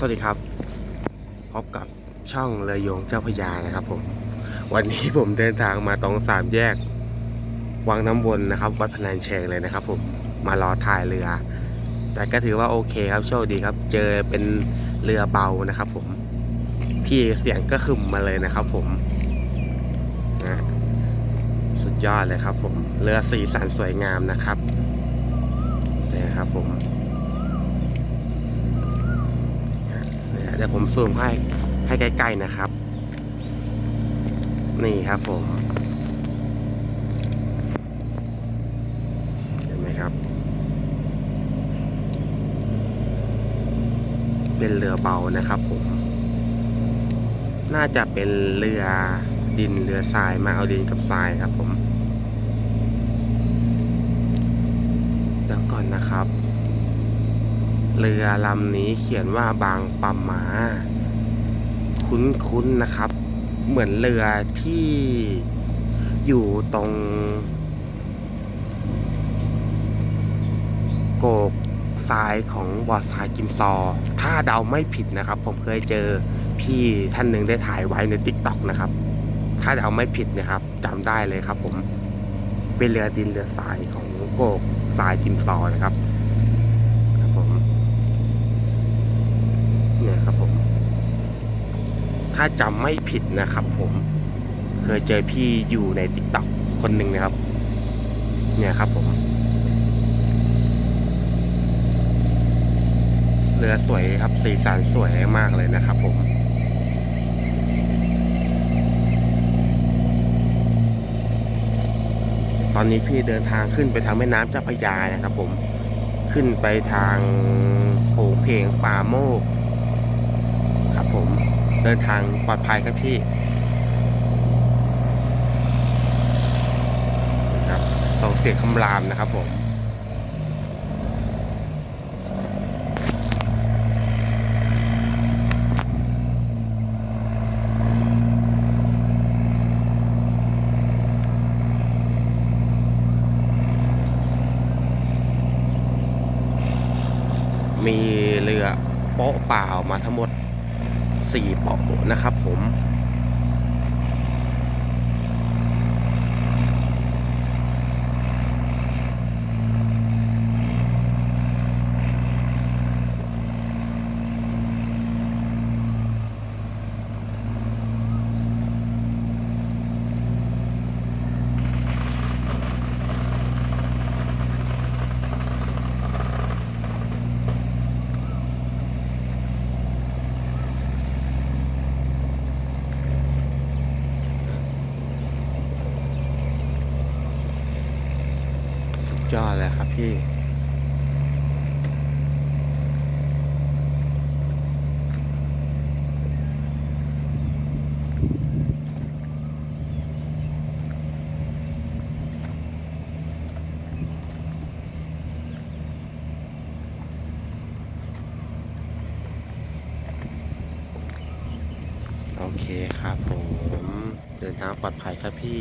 สวัสดีครับ พบกับช่องเรือโยงเจ้าพระยานะครับผม วันนี้ผมเดินทางมาตรงสามแยก วังน้ำวนนะครับ วัดพนัญเชงเลยนะครับ ผมมารอถ่ายเรือ แต่ก็ถือว่าโอเคครับโชคดีครับ เจอเป็นเรือเบานะครับ ผม พี่เสียงก็ขึ้นมาเลยนะครับ ผมนะสุดยอดเลยครับ ผมเรือสีสันสวยงามนะครับนี่ครับผม เดี๋ยวผมซูมให้ให้ใกล้ๆนะครับ นี่ครับผม เห็นไหมครับ เป็นเรือเบานะครับผม น่าจะเป็นเรือดินเรือทรายมาเอาดินกับทรายครับผม เดี๋ยวก่อนนะครับ เรือลำนี้เขียนว่าบางปะหมา คุ้นๆนะครับ เหมือนเรือที่อยู่ตรง โกกทรายของบ่อทรายกิมซอ ถ้าเดาไม่ผิดนะครับ ผมเคยเจอพี่ท่านหนึ่งได้ถ่ายไว้ในติ๊กต็อกนะครับ ถ้าเดาไม่ผิดนะครับจำได้เลยครับผมเป็นเรือดินเรือทรายของโกกทรายกิมซอนะครับผม เนี่ยครับผม ถ้าจำไม่ผิดนะครับ ผมเคยเจอพี่อยู่ในติ๊กต็อกคนหนึ่งนะครับ เนี่ยครับผมเรือสวยครับสีสันสวยมากเลยนะครับ ผมตอนนี้พี่เดินทางขึ้นไปทางแม่น้ำเจ้าพระยานะครับ ผมขึ้นไปทางโผงเพลงป่าโมกครับผม เดินทางปลอดภัยครับพี่นะครับส่งเสียงคำรามนะครับผมมีเรือโป๊ะเปล่ามาทั้งหมด สี่เปาะนะครับผม สุด ยอดเลยครับพี่ โอเคครับผม เดินทางปลอดภัยครับพี่